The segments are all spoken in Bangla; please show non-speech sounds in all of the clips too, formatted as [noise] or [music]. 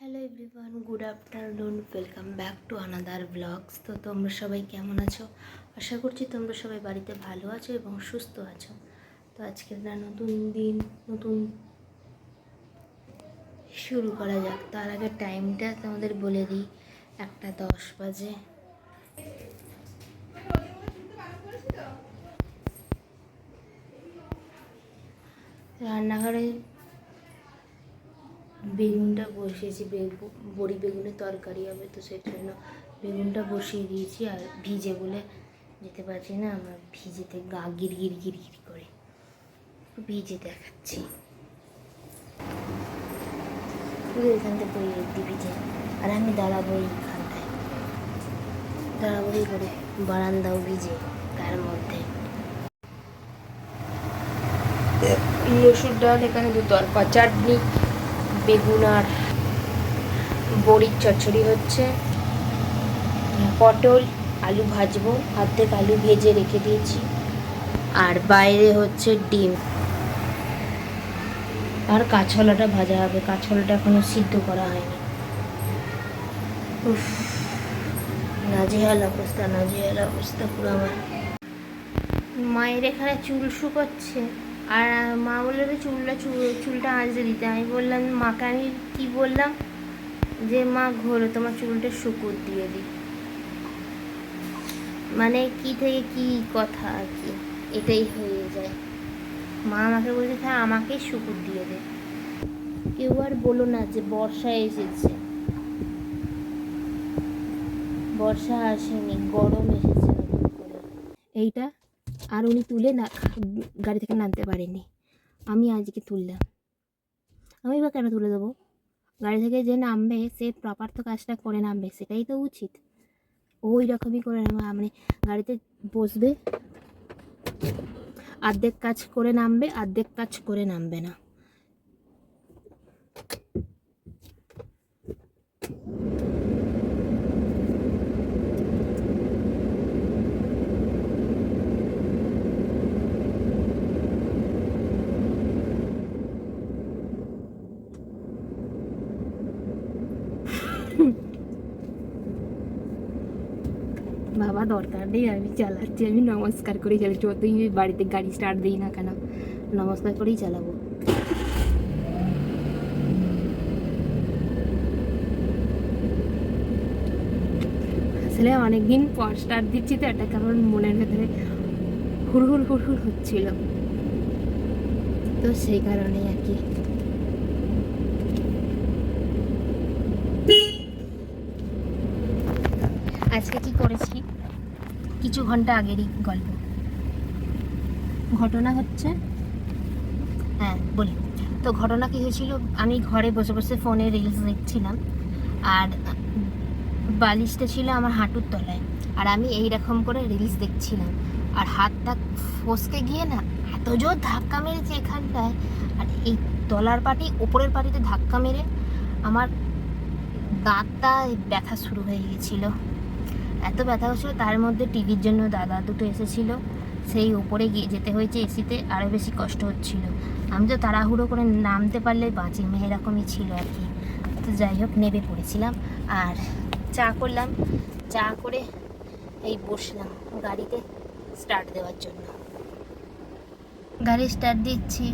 Hello everyone good afternoon welcome back to another blogs তো তোমরা সবাই কেমন আছো? আশা করছি তোমরা সবাই বাড়িতে ভালো আছো এবং সুস্থ আছো। তো আজকে একটা নতুন দিন, নতুন শুরু করা যাক। তার আগে টাইমটা তোমাদের বলে দিই, একটা দশ বাজে। রান্নাঘরে বেগুনটা বসিয়েছি বেগু- বড়ি বেগুনের তরকারি হবে তো সেই জন্য বেগুনটা বসিয়ে দিয়েছি আর ভিজে বলে যেতে পারছি না আমার ভিজেতে গা গির গির গির গির করে ভিজে দেখাচ্ছি। পুরো এখান থেকে বই একটি ভিজে। আর আমি দাঁড়াবো এইখানটায়। দাঁড়াবো এই করে বারান্দাও ভিজে তার মধ্যে। মসুর ডাল এখানে দু তরকা চাটনি। বেগুন আর বড়ির চচ্চড়ি হচ্ছে। পটল, আলু ভাজবো, অর্ধেক আলু ভেজে রেখে দিয়েছি। আর বাইরে হচ্ছে ডিম। আর কাঁচকলাটা ভাজা হবে। কাঁচকলাটা এখনও সিদ্ধ করা হয়নি। উফ, নাজেহাল অবস্থা নাজেহাল অবস্থা পুরো আমার। মায়ের এখানে চুল শুকোচ্ছে। আর মা বলল চুলটা চুল- চুলটা আঁচড়ে দিতে। আমি বললাম, মাকে আমি কী বললাম? যে, মা, ঘোরো, তোমার চুলটা শুকুর দিয়ে দিই। মানে কি থেকে কি কথা আর কি, এটাই হয়ে যায়। মা আমাকে বলছে হ্যাঁ আমাকেই শুকুর দিয়ে দে। কেউ আর বলো না যে, বর্ষা এসেছে। বর্ষা আসেনি, গরম এসেছে। এইটা আর উনি তুলে না গাড়ি থেকে নামতে পারেনি আমি আজকে তুললাম। আমি বা কেন তুলে দেবো? গাড়ি থেকে যে নামবে, সে প্রপার তো কাজটা করে নামবে, সেটাই তো উচিত। ওই রকমই করে মানে গাড়িতে বসবে অর্ধেক কাজ করে নামবে অর্ধেক কাজ করে নামবে না। বাবা দরকার নেই, আমি চালাচ্ছি, আমি নমস্কার করেই চালাচ্ছি যতই বাড়িতে গাড়ি স্টার্ট দিই না কেন, নমস্কার করেই চালাবো। আসলে অনেকদিন পর স্টার্ট দিচ্ছি তো একটা কেমন মনের ভেতরে হুড়হুড় হুড়হুড় হচ্ছিল। তো সেই কারণেই আর কি। আজকে কি করেছি? কিছু ঘণ্টা আগেরই গল্প। ঘটনা হচ্ছে হ্যাঁ বলি। তো ঘটনা কী হয়েছিল? আমি ঘরে বসে বসে ফোনে রিলস দেখছিলাম, আর বালিশটা ছিল আমার হাঁটুর তলায়। আর আমি এই রকম করে রিলস দেখছিলাম, আর হাতটা ফসকে গিয়ে না এত জোর ধাক্কা মেরেছে এখানটায়। আর এই তলার পাটি, ওপরের পাটিতে ধাক্কা মেরে আমার দাঁতটা ব্যথা শুরু হয়ে গিয়েছিল। এত ব্যথা হচ্ছিল, তার মধ্যে টিভির জন্য দাদা দুটো এসেছিল। সেই উপরে গিয়ে যেতে হয়েছে এসিতে আরও বেশি কষ্ট হচ্ছিল। আমি তো তাড়াহুড়ো করে নামতে পারলে বাঁচি এরকমই ছিল আর কি। তো যাই হোক, নেবে পড়েছিলাম। আর চা করলাম। চা করে এই বসলাম গাড়িতে স্টার্ট দেওয়ার জন্য। গাড়ি স্টার্ট দিচ্ছি।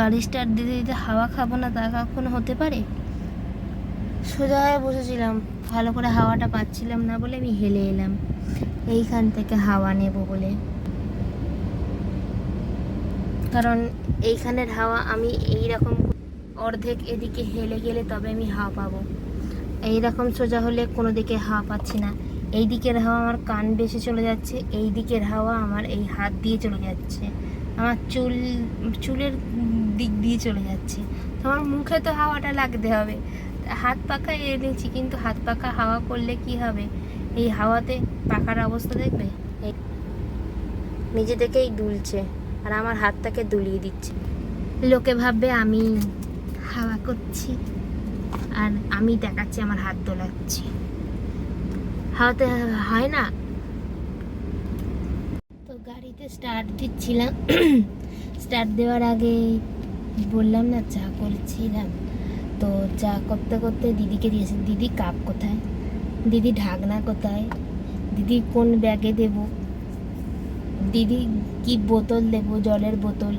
গাড়ি স্টার্ট দিতে দিতে হাওয়া খাব না তা কখনো হতে পারে? সোজা হয়ে বসেছিলাম। ভালো করে হাওয়াটা পাচ্ছিলাম না বলে আমি হেলে এলাম। এইখান থেকে হাওয়া নেব বলে। কারণ এইখানের হাওয়া আমি এই রকম অর্ধেক এদিকে হেলে গেলে তবে আমি হাওয়া পাবো। এই রকম সোজা হলে কোনো দিকে হাওয়া পাচ্ছি না। এই দিকের হাওয়া আমার কান বেশি চলে যাচ্ছে এই দিকের হাওয়া আমার এই হাত দিয়ে চলে যাচ্ছে। আমার চুল, চুলের দিক দিয়ে চলে যাচ্ছে। তো আমার মুখে তো হাওয়াটা লাগতে হবে। হাত পাখা এনেছি, কিন্তু হাত পাখা হাওয়া করলে কি হবে? এই হাওয়াতে পাখার অবস্থা দেখবে? এই নিজে থেকেই দুলছে আর আমার হাতটাকে দুলিয়ে দিচ্ছে। লোকে ভাববে, আমি হাওয়া করছি আর আমি দেখাচ্ছি, আমার হাত দোলাচ্ছি। হাওয়াতে হয় না? তো গাড়িতে স্টার্ট দিচ্ছিলাম। [clears throat] স্টার্ট দেওয়ার আগে বললাম না, চা করছিলাম। তো চা করতে করতে দিদিকে দিয়েছে, দিদি কাপ কোথায়? দিদি ঢাকনা কোথায়? দিদি কোন ব্যাগে দেব? দিদি কি বোতল দেব, জলের বোতল?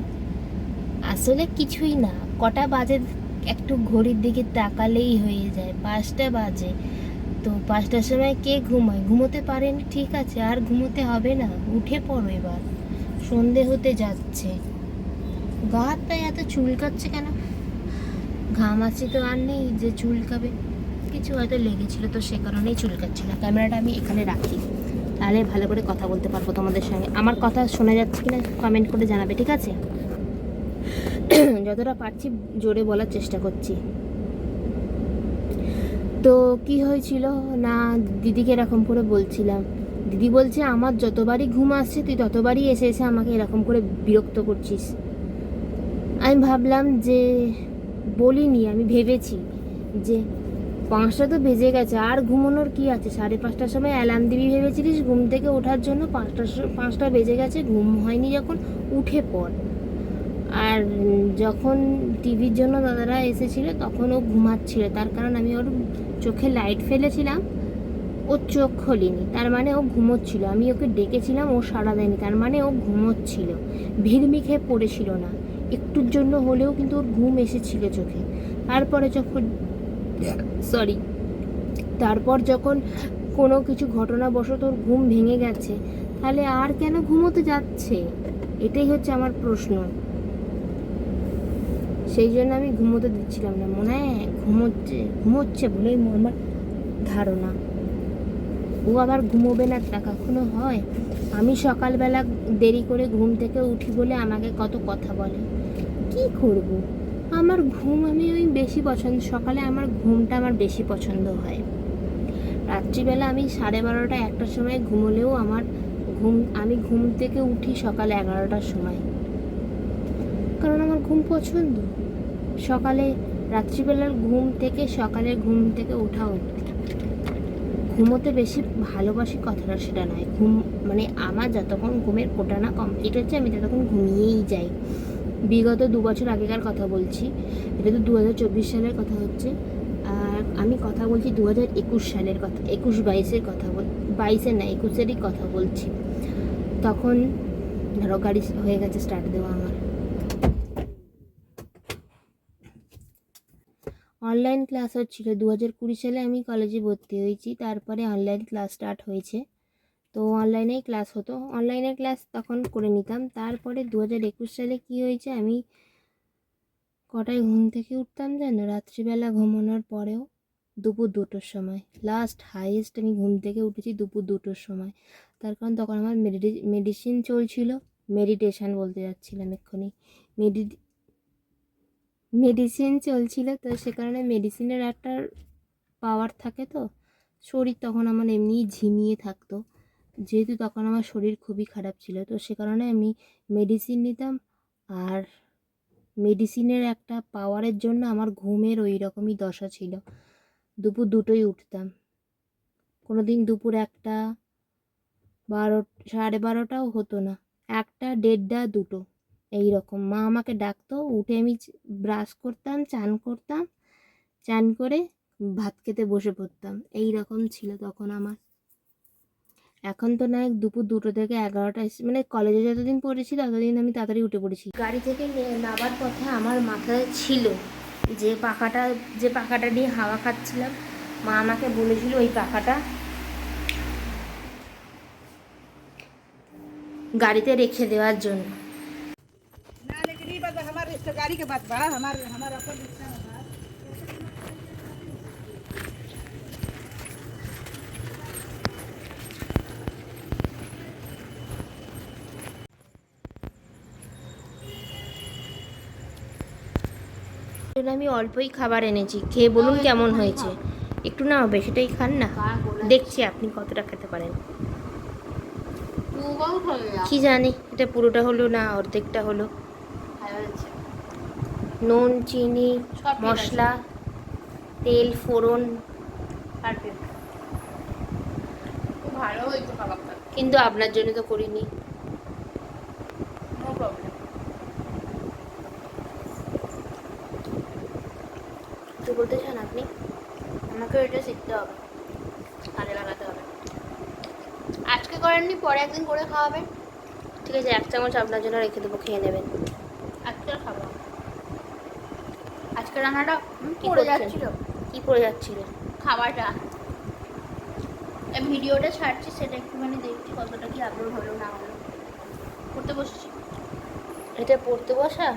আসলে কিছুই না, কটা বাজে একটু ঘড়ির দিকে তাকালেই হয়ে যায়, পাঁচটা বাজে। তো পাঁচটার সময় কে ঘুমায়? ঘুমোতে পারেন? ঠিক আছে, আর ঘুমোতে হবে না, উঠে পড়ো এবার। সন্ধে হতে যাচ্ছে। গা হাত পায়ে এত চুলকাচ্ছে কেন? ঘামাচ্ছি তো আর নেই, যে চুলকাবে। কিছু হয়তো লেগেছিল তো সে কারণেই চুলকাচ্ছিল। ক্যামেরাটা আমি এখানে রাখি। তাহলে ভালো করে কথা বলতে পারব তোমাদের সঙ্গে। আমার কথা শোনা যাচ্ছে কিনা কমেন্ট করে জানাবে, ঠিক আছে? [clears throat] যতটা পারছি জোরে বলার চেষ্টা করছি। তো কি হয়েছিল? না, দিদিকে এরকম করে বলছিলাম। দিদি বলছে, আমার যতবারই ঘুম আসছে, তুই ততবারই এসে এসে আমাকে এরকম করে বিরক্ত করছিস। আমি ভাবলাম যে বলিনি, আমি ভেবেছি যে পাঁচটা তো বেজে গেছে, আর ঘুমানোর কি আছে? সাড়ে পাঁচটার সময় অ্যালার্ম দিবি ভেবেছিলিস? ঘুম থেকে ওঠার জন্য পাঁচটা পাঁচটা বেজে গেছে, ঘুম হয়নি যখন, উঠে পড়। আর যখন টিভির জন্য দাদারা এসেছিল তখন ও ঘুমাচ্ছিল। তার কারণ আমি ওর চোখে লাইট ফেলেছিলাম, ও চোখ খোলেনি। তার মানে ও ঘুমোচ্ছিল। আমি ওকে ডেকেছিলাম, ও সাড়া দেয়নি। তার মানে ও ঘুমোচ্ছিল। ভিড়মি খেয়ে পড়েছিল না। একটুর জন্য হলেও কিন্তু ওর ঘুম এসেছিল চোখে। তারপরে যখন সরি তারপর যখন কোনো কিছু ঘটনাবশত ওর ঘুম ভেঙে গেছে, তাহলে আর কেন ঘুমোতে যাচ্ছে? এটাই হচ্ছে আমার প্রশ্ন। সেই জন্য আমি ঘুমোতে দিচ্ছিলাম না। মনে হয় ঘুমোচ্ছে ঘুমোচ্ছে বলেই আমার ধারণা। ও আবার ঘুমোবে না তা কখনো হয়? আমি সকালবেলা দেরি করে ঘুম থেকে উঠি বলে আমাকে কত কথা বলে। কি করব? আমার ঘুম আমি ওই বেশি পছন্দ, সকালে আমার ঘুমটা আমার বেশি পছন্দ হয়। রাত্রিবেলা আমি সাড়ে বারোটা একটার সময় ঘুমোলেও আমার ঘুম, আমি ঘুম থেকে উঠি সকাল এগারোটার সময়। কারণ আমার ঘুম পছন্দ। সকালে, রাত্রিবেলার ঘুম থেকে সকালের ঘুম থেকে ওঠা অবধি। ঘুমোতে বেশি ভালোবাসি কথাটা সেটা নয়। ঘুম মানে আমার যতক্ষণ ঘুমের কোটানা কমপ্লিট হচ্ছে, আমি ততক্ষণ ঘুমিয়েই যাই। বিগত দু বছর আগেকার কথা বলছি। এটা তো দু হাজার চব্বিশ সালের কথা হচ্ছে। আর আমি কথা বলছি দু একুশ সালের কথা, একুশ বাইশের কথা বল বাইশের না, একুশেরই কথা বলছি। তখন ধরো গাড়ি হয়ে গেছে স্টার্ট দেওয়া আমার। অনলাইন ক্লাস হচ্ছিল। দু হাজার কুড়ি সালে আমি কলেজে ভর্তি হয়েছি। তারপরে অনলাইন ক্লাস স্টার্ট হয়েছে। তো অনলাইনেই ক্লাস হতো। অনলাইনের ক্লাস তখন করে নিতাম। তারপরে দু হাজার একুশ সালে কী হয়েছে, আমি কটায় ঘুম থেকে উঠতাম জানো রাত্রিবেলা ঘুমানোর পরেও দুপুর দুটোর সময়। লাস্ট হাইয়েস্ট আমি ঘুম থেকে উঠেছি দুপুর দুটোর সময়। তার কারণ তখন আমার মেডিসিন চলছিল। মেডিটেশান বলতে যাচ্ছিলাম এক্ষুনি। মেডি মেডিসিন চলছিল। তো সে কারণে মেডিসিনের একটা পাওয়ার থাকে তো। শরীর তখন আমার এমনি ঝিমিয়ে থাকতো। যেহেতু তখন আমার শরীর খুবই খারাপ ছিল, তো সে কারণে আমি মেডিসিন নিতাম। আর মেডিসিনের একটা পাওয়ারের জন্য আমার ঘুমের ওই রকমই দশা ছিল। দুপুর দুটোই উঠতাম। কোনো দিন দুপুর একটা, বারো, সাড়ে বারোটাও হতো না। একটা, দেড়টা, দুটো, এই রকম। মা আমাকে ডাকতো, উঠে আমি ব্রাশ করতাম, চান করতাম, চান করে ভাত খেতে বসে পড়তাম। এই রকম ছিল তখন আমার। এখন তো না দুপুর দুটো থেকে এগারোটা মানে কলেজে যতদিন পড়েছি ততদিন আমি তাড়াতাড়ি উঠে পড়েছি। গাড়ি থেকে নামার পথে আমার মাথায় ছিল যে পাখাটা যে পাখাটা নিয়ে হাওয়া খাচ্ছিলাম মা আমাকে বলেছিল ওই পাখাটা গাড়িতে রেখে দেওয়ার জন্য। না বাদ আমার বাদ বা আমার আমার জন্য আমি অল্পই খাবার এনেছি। খেয়ে বলুন কেমন হয়েছে। একটু না বেশিটাই খান না। দেখছি আপনি কতটা খেতে পারেন। কি জানি এটা পুরোটা হলো না অর্ধেকটা হলো। নুন চিনি মশলা তেল ফোড়ন। কিন্তু আপনার জন্য তো করিনি নো প্রবলেম কি বলতে চান আপনি? আমাকে এটা শিখতে হবে। কাজে লাগাতে হবে। আজকে করেননি পরে একদিন করে খাওয়াবেন ঠিক আছে এক চামচ আপনার জন্য রেখে দেবো খেয়ে নেবেন। আজকে খাব আজকে রান্নাটা কি পড়ে? যাচ্ছিল? কি পড়ে যাচ্ছিল খাবারটা। ভিডিওটা ছাড়ছি সেটা একটুখানি দেখছি কতটা কি আপলোড হলো না হলো। পড়তে বসছি। এটা পড়তে বসা?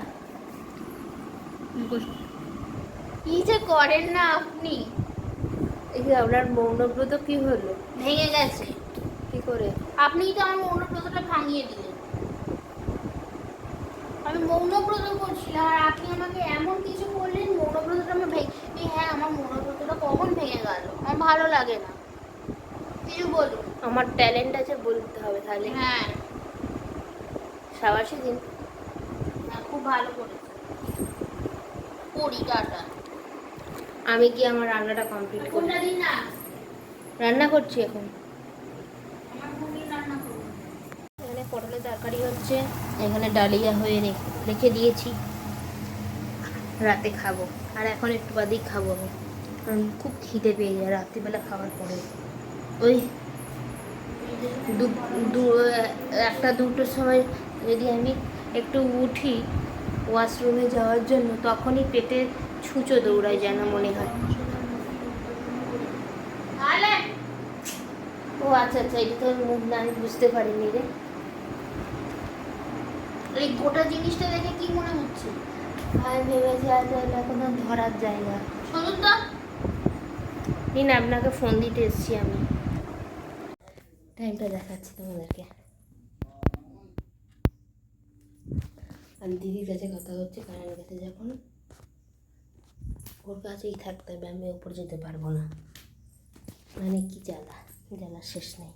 কি যে করেন না আপনি? এই আপনার মৌনব্রত কি হলো? ভেঙে গেছে। কি করে? আপনিই তো আমার মৌনব্রতটা ভাঙিয়ে দিলেন। আমি মৌনব্রত করছিলাম আর আপনি আমাকে এমন কিছু বললেন মৌনব্রতটা আমার ভেঙে হ্যাঁ আমার মৌনব্রতটা কখন ভেঙে গেল? আমার ভালো লাগে না। কিছু বলুন। আমার ট্যালেন্ট আছে বলতে হবে তাহলে। হ্যাঁ। সাবাসী দিন। হ্যাঁ খুব ভালো করেছে করি টাটা আমি কি আমার রান্নাটা কমপ্লিট করি? রান্না করছি এখন। এখানে পটলের তরকারি হচ্ছে, এখানে ডালিয়া হয়ে রেখে দিয়েছি। রাতে খাব। আর এখন একটু বাদেই খাব আমি। কারণ খুব খিদে পেয়ে যায় রাত্রিবেলা খাওয়ার পরে। ওই দু- একটা দুটোর সময় যদি আমি একটু উঠি ওয়াশরুমে যাওয়ার জন্য, তখনই পেটে ছুঁচো দৌড়ায় যেন মনে হয়। ও আচ্ছা আচ্ছা এটা তো আমি মুখ না আমি বুঝতে পারিনি রে। এই গোটা জিনিসটা দেখে কি মনে হচ্ছে? আমি ভেবেছি আজ এটা কোনো ধরার জায়গা। শুনুন তো। নিন আপনাকে ফোন দিতে এসেছি আমি। টাইমটা দেখাচ্ছি তোমাদেরকে। আর দিদির কাছে কথা হচ্ছে কারেন্ট কাছে যখন ওর কাছেই থাকতে হবে আমি ওপর যেতে পারব না। মানে কি জ্বালা? জ্বালার শেষ নেই।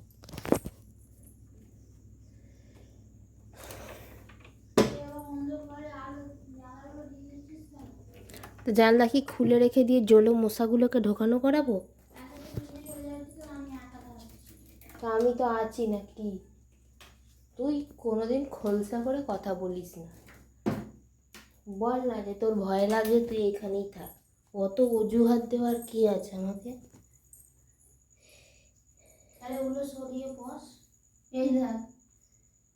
তো জানলা কি খুলে রেখে দিয়ে জলো মশাগুলোকে ঢোকানো করাবো? আমি তো আছি নাকি? তুই কোনোদিন খোলসা করে কথা বলিস না। বল না যে তোর ভয় লাগছে তুই এখানেই থাক। অত অজুহাত দেওয়ার কি আছে আমাকে? তাহলে ওগুলো সরিয়ে বস। এই দেখ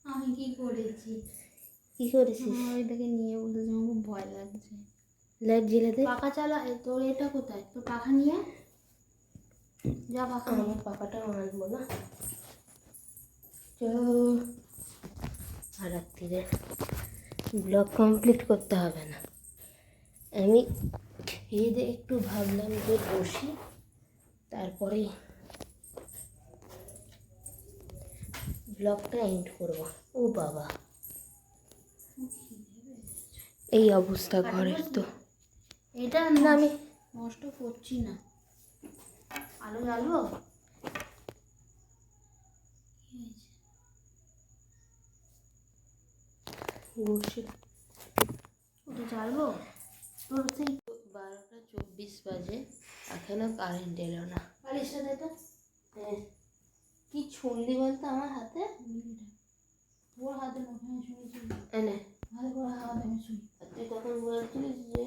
আমি কি করেছি? কি করেছিস? আমার এটাকে নিয়ে বলতেছে আমার খুব ভয় লাগছে। লাইট জ্বেলে দে। পাখা চালা তোর এটা কোথায়? তোর পাখা নিয়ে যা পাখা আমার পাপাটাও আনব না। তো আর রাত্রিরে ব্লগ কমপ্লিট করতে হবে না। আমি খেয়ে দিয়ে একটু ভাবলাম যে বসি। তারপরে ব্লগটা এন্ড করব। ও বাবা। এই অবস্থা ঘরের তো। এটা না আমি নষ্ট করছি না। আলো হয়েছে? বসি। ওটা জ্বালবো? তোর সেই বারোটা চব্বিশ বাজে এখনও কারেন্ট এলো না। হ্যাঁ। কি ছুনলি বলতো আমার হাতে? ওর হাতে নতুন শুনেছি এনে ভালো করে হাওয়া দেবে শুনি তুই তখন বলছিলিস যে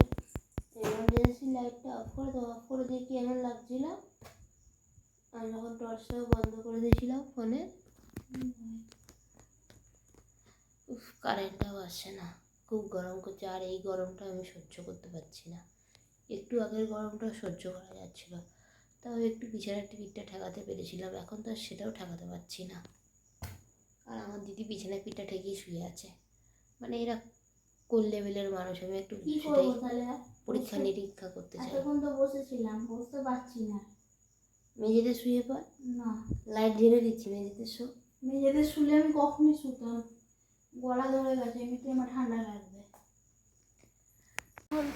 এমার্জেন্সি লাইটটা অফ করে দাও অফ করে দিয়ে লাগছিল? যখন টর্চটাও বন্ধ করে দিয়েছিলাম ফোনে উফ কারেন্টটাও আসছে না। খুব গরম করছে আর এই গরমটা আমি সহ্য করতে পারছি না। একটু আগের গরমটা সহ্য করা যাচ্ছিল। তাও একটু বিছানার টিকিটটা ঠেকাতে পেরেছিলাম এখন তো আর সেটাও ঠেকাতে পারছি না। আর আমার দিদি বিছানায় পিঠটা ঠেকিয়ে শুয়ে আছে। মানে এরা কোন লেভেলের মানুষ আমি একটু কি করব তাহলে? আর? পরীক্ষা নিরীক্ষা করতে চাই। এতক্ষণ তো বসেছিলাম বসতে পারছি না। মেঝেতে শুয়ে পর? না। লাইট জ্বেলে দিচ্ছি মেঝেতে শো। মেঝেতে শুলে আমি কখনই শুতাম গলা ধরে গেছে এমনিতে আমার ঠান্ডা এখন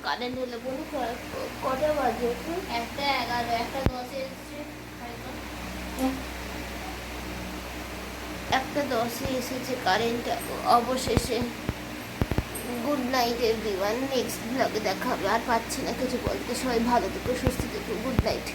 কারেন্ট হলে বলুন? কটা বাজে? একটা এগারো একটা দশে এসছে। একটা দশে এসেছে কারেন্ট অবশেষে গুড নাইট এভরিওয়ান নেক্সট ব্লগে দেখা হবে আর পাচ্ছি না কিছু বলতে। সবাই ভালো থেকো সুস্থ থেকো গুড নাইট